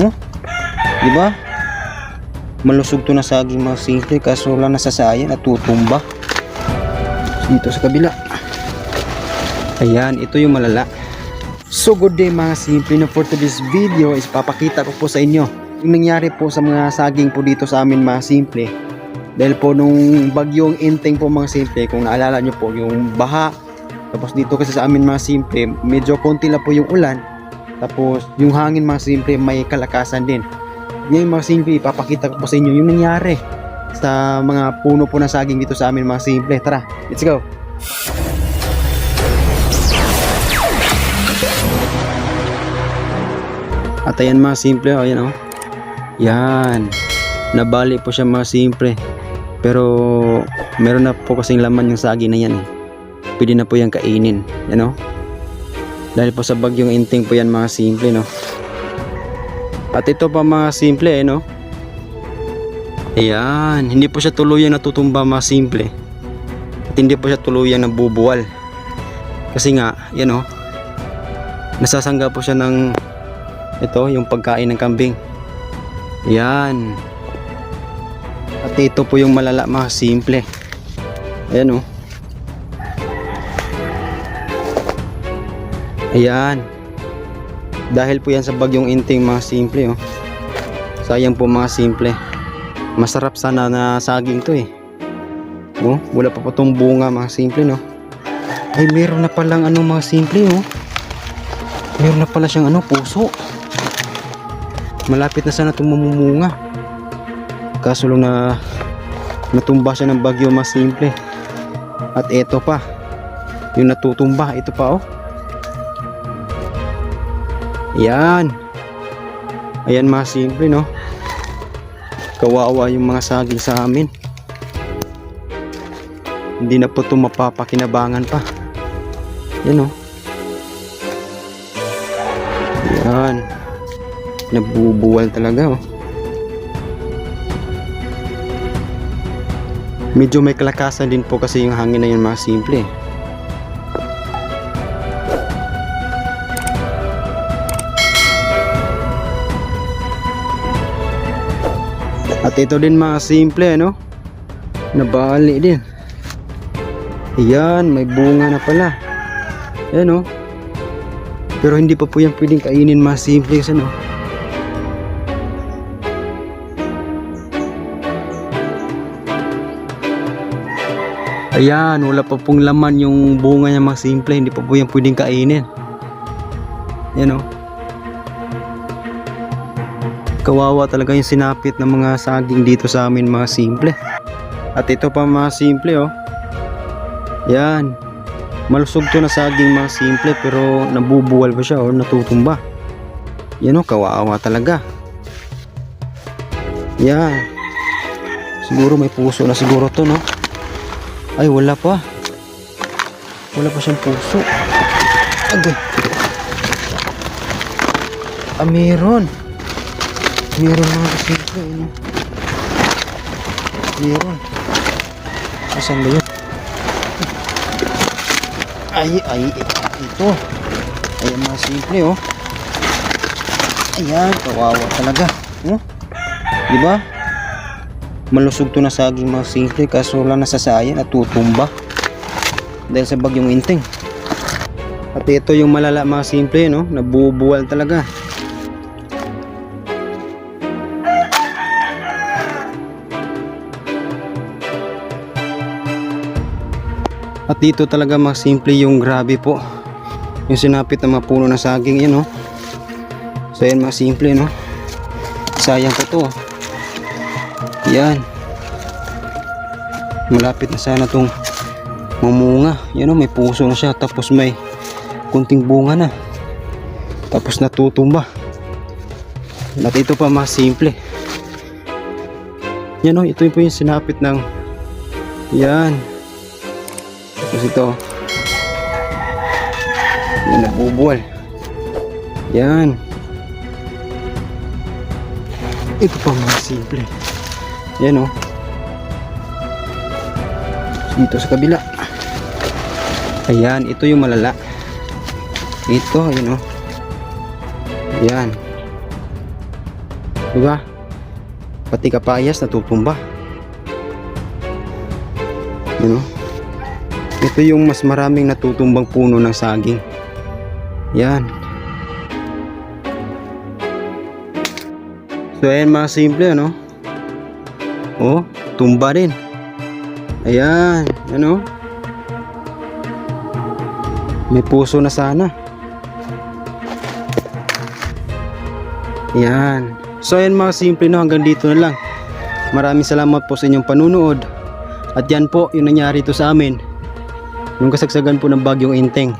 Oh? Di ba? Malusog to na saging mga simple kaso wala na at tutumba. Dito sa kabila. Ayan, ito yung malala. So good day mga simple na for today's video is papakita ko po sa inyo yung nangyari po sa mga saging po dito sa amin mga simple. Dahil po nung bagyong inteng po mga simple, kung naalala nyo po yung baha, tapos dito kasi sa amin mga simple, medyo konti lang po yung ulan, tapos yung hangin mga simple may kalakasan din. Ngayon mga simple, ipapakita ko po sa inyo yung nangyari sa mga puno po ng saging dito sa amin mga simple. Tara, let's go! At ayan mga simple, oh, ayan oh. Yan. Nabali po siya mga simple. Pero meron na po kasing laman yung saging na yan eh. Pwede na po yan kainin. Yan oh. Dahil po sa bagyong inting po yan mga simple no. At ito pa mga simple eh no. Ayan. Hindi po siya tuluyang natutumba mga simple. At hindi po siya tuluyang nabubuwal. Kasi nga, yan oh. Nasasangga po siya ng ito, yung pagkain ng kambing. Yan. At ito po yung malala mga simple. Ayan oh. Ayan. Dahil po yan sa bagyong inting mga simple oh. Sayang po mga simple. Masarap sana na saging to eh. Oh, wala pa po tong bunga mga simple no. Ay meron na palang ano mga simple oh. Meron na pala siyang ano puso. Malapit na sana itong mamumunga. Kaso lang na natumba siya ng bagyo mas simple. At eto pa. Yung natutumba, ito pa oh. Yan. Ayan mga simple no. Kawawa yung mga saging sa amin. Hindi na po ito mapapakinabangan pa. Yan oh. Yan. Nabubuwal talaga oh. Medyo may kalakasan din po kasi yung hangin na yun mga simple. eh. At ito din mga simple no. Nabali din. Ayan, may bunga na pala. Ayan oh. Pero hindi pa po yan pwedeng kainin mga simple kasi no. Ayan, wala pa pong laman yung bunga niya mga simple. Hindi pa po yan pwedeng kainin. Yan o. Kawawa talaga yung sinapit ng mga saging dito sa amin mga simple. At ito pa mga simple oh. Yan. Malusog to na saging mga simple pero nabubuwal pa siya o natutumba. Yan o, kawawa talaga. Yan. Siguro may puso na siguro to no. Ay, wala pa. Wala pa siyang puso. Agay. Ah, meron. Meron mga kasimple. Ano? Meron. Asan ba yun? Ay, ay, ito. Ayan mga simple, oh. Ayan, kawawa talaga. Oh? Di ba? Malusog to na saging mga simple kaso wala na sa sayan at tutumba. Dahil sa bagyong inting. At ito yung malala mga simple, no? Nabubuwal talaga. At dito talaga mga simple yung grabe po. Yung sinapit ng mga puno ng saging yan, no? So yan mga simple, no? Sayang po to. Yan. Malapit na sana tong mamunga. Yan, no? May puso na siya. Tapos may kunting bunga na. Tapos natutumba. At ito pa mga simple. Yan, no? Ito po yung sinapit ng yan. Tapos ito. Yan, nabubuwal. Yan. Ito pa mga simple. Yan oh. Dito sa kabila. Ayan, ito yung malala. Ito, ayan oh. Ayan. Diba? Pati kapayas natutumba. You know? Ito yung mas maraming natutumbang puno ng saging. Yan. So ayan mga simple ano. Oh, tumba din. Ayan, ano? May puso na sana. Yan. So ayan mga simple no, hanggang dito na lang. Maraming salamat po sa inyong panunood. At yan po, yung nangyari to sa amin. Yung kasagsagan po ng bagyong inteng.